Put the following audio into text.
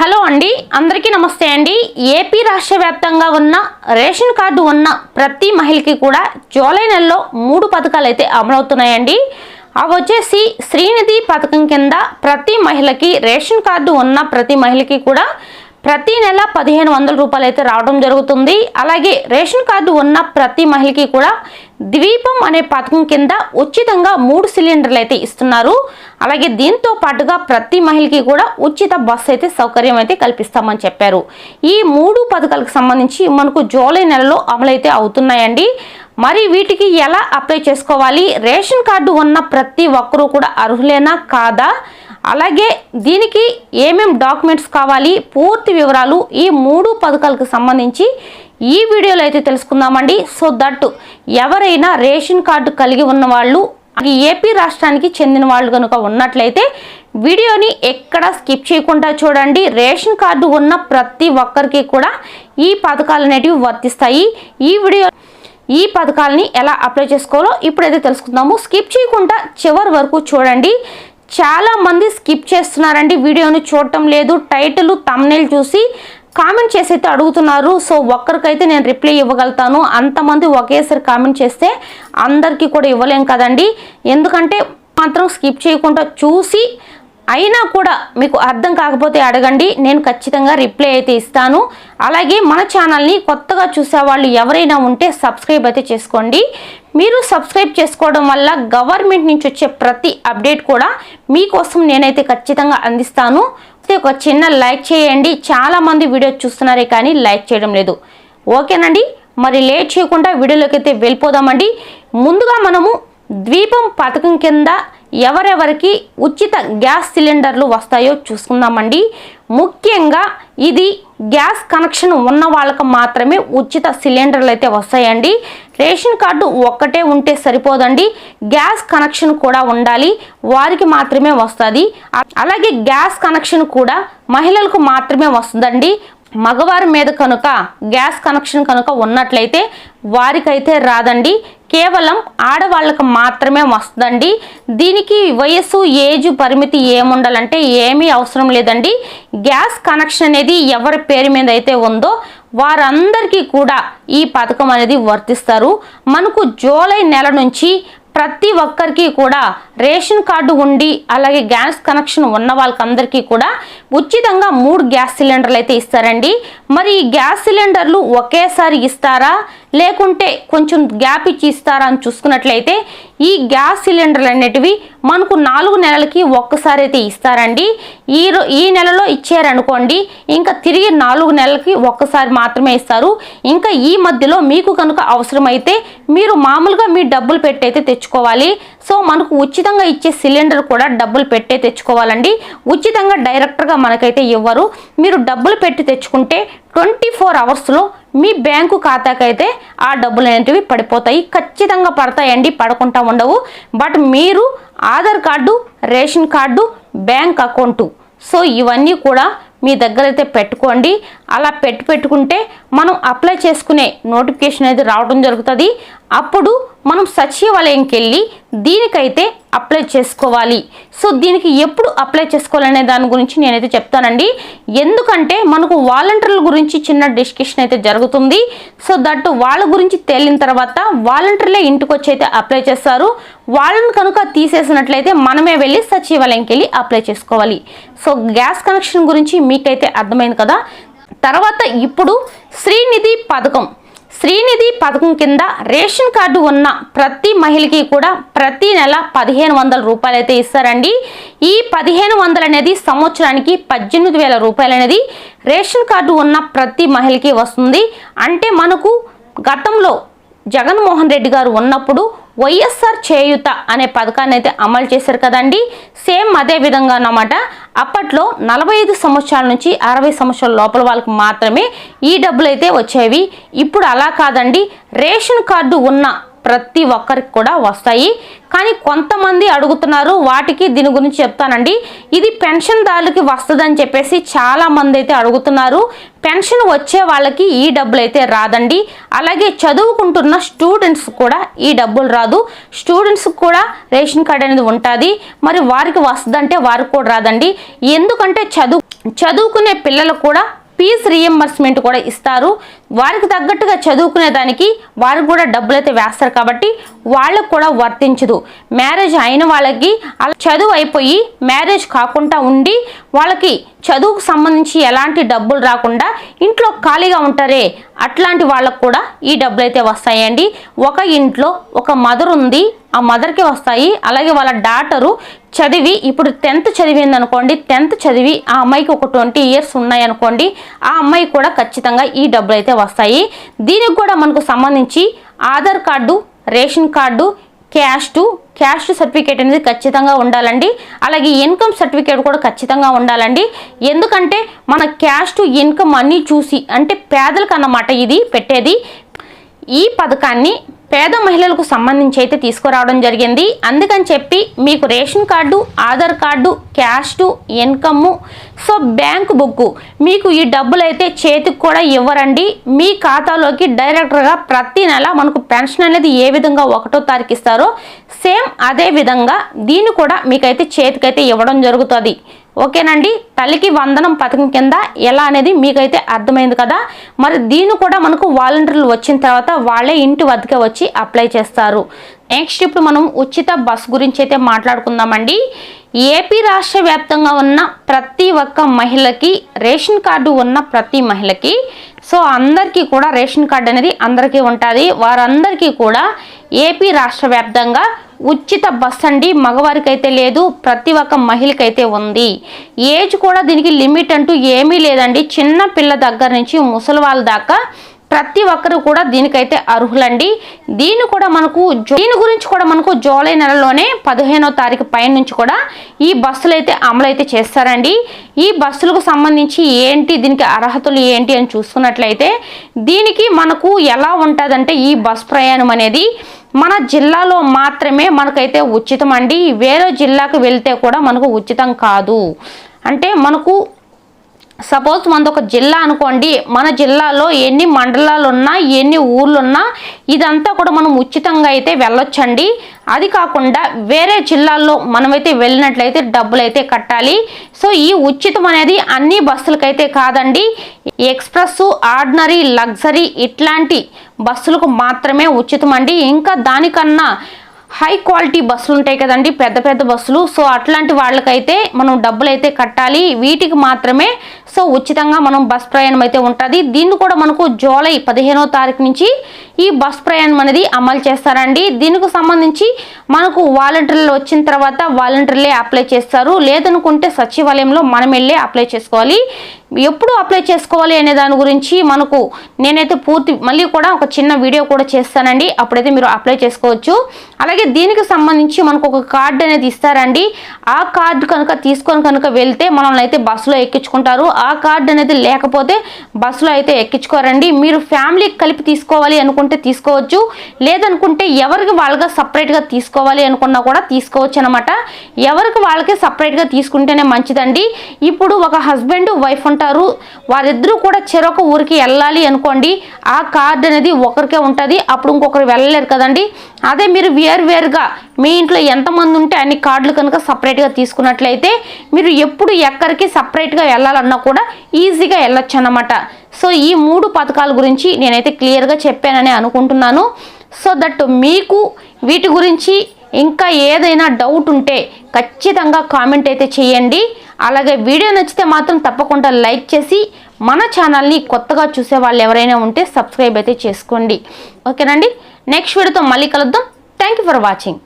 Hello అండి అందరికీ నమస్తే అండి. ఏపీ రాష్ట్ర వ్యాప్తంగా ఉన్న రేషన్ కార్డు ఉన్న ప్రతి మహిళకి కూడా జూలై నెలలో మూడు పథకాలు అయితే అమలవుతున్నాయండి. అవి వచ్చేసి శ్రీనిధి పథకం కింద ప్రతి మహిళకి రేషన్ కార్డు ఉన్న ప్రతి మహిళకి కూడా ప్రతి నెల పదిహేను వందల రూపాయలు అయితే రావడం జరుగుతుంది. అలాగే రేషన్ కార్డు ఉన్న ప్రతి మహిళకి కూడా ద్వీపం అనే పథకం కింద ఉచితంగా మూడు సిలిండర్లు అయితే ఇస్తున్నారు. అలాగే దీంతో పాటుగా ప్రతి మహిళకి కూడా ఉచిత బస్సు అయితే సౌకర్యం అయితే కల్పిస్తామని చెప్పారు. ఈ మూడు పథకాలకు సంబంధించి మనకు జూలై నెలలో అమలైతే అవుతున్నాయండి. మరి వీటికి ఎలా అప్లై చేసుకోవాలి? రేషన్ కార్డు ఉన్న ప్రతి ఒక్కరూ కూడా అర్హులేనా? కాదా? అలాగే దీనికి ఏమేం డాక్యుమెంట్స్ కావాలి? పూర్తి వివరాలు ఈ మూడు పథకాలకు సంబంధించి ఈ వీడియోలో అయితే తెలుసుకుందామండి. సో దట్ ఎవరైనా రేషన్ కార్డు కలిగి ఉన్న వాళ్ళు ఏపీ రాష్ట్రానికి చెందిన వాళ్ళు కనుక ఉన్నట్లయితే వీడియోని ఎక్కడ స్కిప్ చేయకుండా చూడండి. రేషన్ కార్డు ఉన్న ప్రతి ఒక్కరికి కూడా ఈ పథకాలు అనేటివి వర్తిస్తాయి. ఈ వీడియో ఈ పథకాలని ఎలా అప్లై చేసుకోవాలో ఇప్పుడైతే తెలుసుకుందాము. స్కిప్ చేయకుండా చివరి వరకు చూడండి. చాలా మంది స్కిప్ చేస్తున్నారండి. వీడియోని చూడటం లేదు. టైటిల్ తమ్నేల్ చూసి కామెంట్ చేసి అయితే అడుగుతున్నారు. సో ఒక్కరికైతే నేను రిప్లై ఇవ్వగలుగుతాను. అంతమంది ఒకేసారి కామెంట్ చేస్తే అందరికీ కూడా ఇవ్వలేం కదండి. ఎందుకంటే మాత్రం స్కిప్ చేయకుండా చూసి అయినా కూడా మీకు అర్థం కాకపోతే అడగండి. నేను ఖచ్చితంగా రిప్లై అయితే ఇస్తాను. అలాగే మన ఛానల్ని కొత్తగా చూసే వాళ్ళు ఎవరైనా ఉంటే సబ్స్క్రైబ్ అయితే చేసుకోండి. మీరు సబ్స్క్రైబ్ చేసుకోవడం వల్ల గవర్నమెంట్ నుంచి వచ్చే ప్రతి అప్డేట్ కూడా మీకోసం నేనైతే ఖచ్చితంగా అందిస్తాను. ఒక చిన్న లైక్ చేయండి. చాలామంది వీడియో చూస్తున్నారే కానీ లైక్ చేయడం లేదు. ఓకేనండి? మరి లేట్ చేయకుండా వీడియోలోకి అయితే వెళ్ళిపోదామండి. ముందుగా మనము ద్వీపం పథకం కింద ఎవరెవరికి ఉచిత గ్యాస్ సిలిండర్లు వస్తాయో చూసుకుందామండి. ముఖ్యంగా ఇది గ్యాస్ కనెక్షన్ ఉన్న వాళ్ళకి మాత్రమే ఉచిత సిలిండర్లు అయితే వస్తాయండి. రేషన్ కార్డు ఒక్కటే ఉంటే సరిపోదండి. గ్యాస్ కనెక్షన్ కూడా ఉండాలి. వారికి మాత్రమే వస్తుంది. అలాగే గ్యాస్ కనెక్షన్ కూడా మహిళలకు మాత్రమే వస్తుందండి. మగవారి మీద కనుక గ్యాస్ కనెక్షన్ కనుక ఉన్నట్లయితే వారికైతే రాదండి. కేవలం ఆడవాళ్ళకు మాత్రమే వస్తుందండి. దీనికి వయస్సు ఏజ్ పరిమితి ఏముండాలంటే ఏమీ అవసరం లేదండి. గ్యాస్ కనెక్షన్ అనేది ఎవరి పేరు మీద అయితే ఉందో వారందరికీ కూడా ఈ పథకం అనేది వర్తిస్తారు. మనకు జూలై నెల నుంచి ప్రతి ఒక్కరికి కూడా రేషన్ కార్డు ఉండి అలాగే గ్యాస్ కనెక్షన్ ఉన్న వాళ్ళకందరికీ కూడా ఉచితంగా మూడు గ్యాస్ సిలిండర్లు అయితే ఇస్తారండి. మరి ఈ గ్యాస్ సిలిండర్లు ఒకేసారి ఇస్తారా? లేకుంటే కొంచెం గ్యాప్ ఇచ్చి ఇస్తారా అని చూసుకున్నట్లయితే ఈ గ్యాస్ సిలిండర్లు అనేటివి మనకు నాలుగు నెలలకి ఒక్కసారి అయితే ఇస్తారండి. ఈ ఈ నెలలో ఇచ్చారనుకోండి ఇంకా తిరిగి నాలుగు నెలలకి ఒక్కసారి మాత్రమే ఇస్తారు. ఇంకా ఈ మధ్యలో మీకు కనుక అవసరమైతే మీరు మామూలుగా మీ డబ్బులు పెట్టయితే తెచ్చుకోవాలి. సో మనకు ఉచితంగా ఇచ్చే సిలిండర్ కూడా డబ్బులు పెట్టే తెచ్చుకోవాలండి. ఉచితంగా డైరెక్ట్గా మనకైతే ఇవ్వరు. మీరు డబ్బులు పెట్టి తెచ్చుకుంటే ట్వంటీ ఫోర్ అవర్స్లో మీ బ్యాంకు ఖాతాకైతే ఆ డబ్బులు అనేటివి పడిపోతాయి. ఖచ్చితంగా పడతాయండి పడకుండా ఉండవు. బట్ మీరు Aadhaar card ration card bank account. So ఇవన్నీ కూడా మీ దగ్గర అయితే పెట్టుకోండి. అలా పెట్టి పెట్టుకుంటే మనం అప్లై చేసుకునే నోటిఫికేషన్ అయితే రావడం జరుగుతుంది. అప్పుడు మనం సచివాలయంకి వెళ్ళి దీనికైతే అప్లై చేసుకోవాలి. సో దీనికి ఎప్పుడు అప్లై చేసుకోవాలనే దాని గురించి నేనైతే చెప్తానండి. ఎందుకంటే మనకు వాలంటీర్ల గురించి చిన్న డిస్కషన్ అయితే జరుగుతుంది. సో దట్ వాళ్ళ గురించి తేలిన తర్వాత వాలంటీర్లే ఇంటికి వచ్చి అయితే అప్లై చేస్తారు. వాళ్ళని కనుక తీసేసినట్లయితే మనమే వెళ్ళి సచివాలయంకి వెళ్ళి అప్లై చేసుకోవాలి. సో గ్యాస్ కనెక్షన్ గురించి మీకైతే అర్థమైంది కదా. తర్వాత ఇప్పుడు శ్రీనిధి పథకం. శ్రీనిధి పథకం కింద రేషన్ కార్డు ఉన్న ప్రతి మహిళకి కూడా ప్రతి నెల పదిహేను వందల రూపాయలు అయితే ఇస్తారండి. ఈ పదిహేను వందలు అనేది సంవత్సరానికి పద్దెనిమిది వేల రూపాయలు అనేది రేషన్ కార్డు ఉన్న ప్రతి మహిళకి వస్తుంది. అంటే మనకు గతంలో జగన్మోహన్ రెడ్డి గారు ఉన్నప్పుడు వైఎస్ఆర్ చేయుత అనే పథకాన్ని అయితే అమలు చేశారు కదండి. సేమ్ అదే విధంగా అన్నమాట. అప్పట్లో నలభై ఐదు సంవత్సరాల నుంచి అరవై సంవత్సరాల లోపల వాళ్ళకి మాత్రమే ఈ డబ్బులు అయితే వచ్చేవి. ఇప్పుడు అలా కాదండి. రేషన్ కార్డు ఉన్న ప్రతి ఒక్కరికి కూడా వస్తాయి. కానీ కొంతమంది అడుగుతున్నారు వాటికి దీని గురించి చెప్తానండి. ఇది పెన్షన్దారులకి వస్తుందని చెప్పేసి చాలా మంది అయితే అడుగుతున్నారు. పెన్షన్ వచ్చే వాళ్ళకి ఈ డబ్బులు అయితే రాదండి. అలాగే చదువుకుంటున్న స్టూడెంట్స్ కూడా ఈ డబ్బులు రాదు. స్టూడెంట్స్ కూడా రేషన్ కార్డ్ అనేది ఉంటుంది. మరి వారికి వస్తుందంటే వారికి కూడా రాదండి. ఎందుకంటే చదువు చదువుకునే పిల్లలు కూడా ఫీజ్ రియంబర్స్మెంట్ కూడా ఇస్తారు. వారికి తగ్గట్టుగా చదువుకునే దానికి వారికి కూడా డబ్బులు అయితే వేస్తారు కాబట్టి వాళ్ళకు కూడా వర్తించదు. మ్యారేజ్ అయిన వాళ్ళకి అలా చదువు అయిపోయి మ్యారేజ్ కాకుండా ఉండి వాళ్ళకి చదువుకు సంబంధించి ఎలాంటి డబ్బులు రాకుండా ఇంట్లో ఖాళీగా ఉంటారే అట్లాంటి వాళ్ళకు కూడా ఈ డబ్బులు అయితే వస్తాయండి. ఒక ఇంట్లో ఒక మదర్ ఉంది ఆ మదర్కి వస్తాయి. అలాగే వాళ్ళ డాటరు చదివి ఇప్పుడు టెన్త్ చదివింది అనుకోండి టెన్త్ చదివి ఆ అమ్మాయికి ఒక ట్వంటీ ఇయర్స్ ఉన్నాయి అనుకోండి ఆ అమ్మాయి కూడా ఖచ్చితంగా ఈ డబ్బులు అయితే వస్తాయి. దీనికి కూడా మనకు సంబంధించి Aadhaar card ration card caste caste certificate అనేది ఖచ్చితంగా ఉండాలండి. అలాగే ఇన్కమ్ సర్టిఫికేట్ కూడా ఖచ్చితంగా ఉండాలండి. ఎందుకంటే మన క్యాస్ట్ ఇన్కమ్ అన్నీ చూసి అంటే పేదలకు అన్నమాట ఇది పెట్టేది. ఈ పథకాన్ని పేద మహిళలకు సంబంధించి అయితే తీసుకురావడం జరిగింది. అందుకని చెప్పి మీకు ration card Aadhaar card caste income so bank book మీకు ఈ డబ్బులు అయితే చేతికి కూడా ఇవ్వరండి. మీ ఖాతాలోకి డైరెక్ట్గా ప్రతి నెల మనకు పెన్షన్ అనేది ఏ విధంగా ఒకటో తారీఖు ఇస్తారో సేమ్ అదే విధంగా దీన్ని కూడా మీకైతే చేతికైతే ఇవ్వడం జరుగుతుంది. ఓకేనండి? తల్లికి వందనం పథకం కింద ఎలా అనేది మీకైతే అర్థమైంది కదా? మరి దీన్ని కూడా మనకు వాలంటీర్లు వచ్చిన తర్వాత వాళ్ళే ఇంటి వద్దకే వచ్చి అప్లై చేస్తారు. నెక్స్ట్ ఇప్పుడు మనం ఉచిత బస్ గురించి అయితే మాట్లాడుకుందామండి. ఏపీ రాష్ట్ర వ్యాప్తంగా ఉన్న ప్రతి ఒక్క మహిళకి రేషన్ కార్డు ఉన్న ప్రతి మహిళకి సో అందరికీ కూడా రేషన్ కార్డు అనేది అందరికీ ఉంటుంది. వారందరికీ కూడా ఏపీ రాష్ట్ర వ్యాప్తంగా ఉచిత బస్ అండి. మగవారికి అయితే లేదు ప్రతి ఒక్క మహిళకైతే ఉంది. ఏజ్ కూడా దీనికి లిమిట్ అంటూ ఏమీ లేదండి. చిన్న పిల్ల దగ్గర నుంచి ముసలి వాళ్ళ దాకా ప్రతి ఒక్కరు కూడా దీనికైతే అర్హులండి. దీన్ని కూడా మనకు దీని గురించి కూడా మనకు జూలై నెలలోనే పదిహేనో తారీఖు పైన నుంచి కూడా ఈ బస్సులు అయితే అమలు అయితే చేస్తారండి. ఈ బస్సులకు సంబంధించి ఏంటి దీనికి అర్హతలు ఏంటి అని చూసుకున్నట్లయితే దీనికి మనకు ఎలా ఉంటుందంటే ఈ బస్ ప్రయాణం అనేది మన జిల్లాలో మాత్రమే మనకైతే ఉచితం అండి. వేరే జిల్లాకు వెళ్తే కూడా మనకు ఉచితం కాదు. అంటే మనకు సపోజ్ మనది ఒక జిల్లా అనుకోండి మన జిల్లాలో ఎన్ని మండలాలు ఉన్నా ఎన్ని ఊర్లున్నా ఇదంతా కూడా మనం ఉచితంగా అయితే వెళ్ళొచ్చండి. అది కాకుండా వేరే జిల్లాల్లో మనమైతే వెళ్ళినట్లయితే డబ్బులు అయితే కట్టాలి. సో ఈ ఉచితం అనేది అన్ని బస్సులకైతే కాదండి. ఎక్స్ప్రెస్ ఆర్డినరీ లగ్జరీ ఇట్లాంటి బస్సులకు మాత్రమే ఉచితం అండి ఇంకా దానికన్నా హై క్వాలిటీ బస్సులు ఉంటాయి కదండి పెద్ద పెద్ద బస్సులు సో అట్లాంటి వాళ్ళకైతే మనం డబ్బులు అయితే కట్టాలి. వీటికి మాత్రమే సో ఉచితంగా మనం బస్ ప్రయాణం అయితే ఉంటుంది. దీన్ని కూడా మనకు జూలై పదిహేనో తారీఖు నుంచి ఈ బస్ ప్రయాణం అనేది అమలు చేస్తారండి. దీనికి సంబంధించి మనకు వాలంటీర్లు వచ్చిన తర్వాత వాలంటీర్లే అప్లై చేస్తారు. లేదనుకుంటే సచివాలయంలో మనం వెళ్ళి అప్లై చేసుకోవాలి. ఎప్పుడు అప్లై చేసుకోవాలి అనే దాని గురించి మనకు నేనైతే పూర్తి మళ్ళీ కూడా ఒక చిన్న వీడియో కూడా చేస్తానండి. అప్పుడైతే మీరు అప్లై చేసుకోవచ్చు. అలాగే దీనికి సంబంధించి మనకు ఒక కార్డు అనేది ఇస్తారండి. ఆ కార్డు కనుక తీసుకొని కనుక వెళ్తే మనల్ని అయితే బస్సులో ఎక్కించుకుంటారు. ఆ కార్డు అనేది లేకపోతే బస్సులో అయితే ఎక్కించుకోరండి. మీరు ఫ్యామిలీ కలిపి తీసుకోవాలి అనుకుంటే తీసుకోవచ్చు లేదనుకుంటే ఎవరికి వాళ్ళగా సపరేట్గా తీసుకోవాలి అనుకున్నా కూడా తీసుకోవచ్చు అనమాట ఎవరికి వాళ్ళకి సపరేట్గా తీసుకుంటేనే మంచిదండి. ఇప్పుడు ఒక హస్బెండ్ వైఫ్ ఉంటారు. వారిద్దరూ కూడా చెరొక ఊరికి వెళ్ళాలి అనుకోండి. ఆ కార్డు అనేది ఒకరికే ఉంటుంది అప్పుడు ఇంకొకరు వెళ్ళలేరు కదండి. అదే మీరు వేరువేరుగా మీ ఇంట్లో ఎంతమంది ఉంటే అన్ని కార్డులు కనుక సపరేట్గా తీసుకున్నట్లయితే మీరు ఎప్పుడు ఎక్కడికి సపరేట్గా వెళ్ళాలన్నా కూడా ఈజీగా వెళ్ళొచ్చు అన్నమాట. సో ఈ మూడు పథకాల గురించి నేనైతే క్లియర్గా చెప్పానని అనుకుంటున్నాను. సో దట్ మీకు వీటి గురించి ఇంకా ఏదైనా డౌట్ ఉంటే ఖచ్చితంగా కామెంట్ అయితే చేయండి. అలాగే వీడియో నచ్చితే మాత్రం తప్పకుండా లైక్ చేసి మన ఛానల్ని కొత్తగా చూసే వాళ్ళు ఎవరైనా ఉంటే సబ్స్క్రైబ్ అయితే చేసుకోండి. ఓకేనండి? నెక్స్ట్ వీడియోతో మళ్ళీ కలుద్దాం. Thank you for watching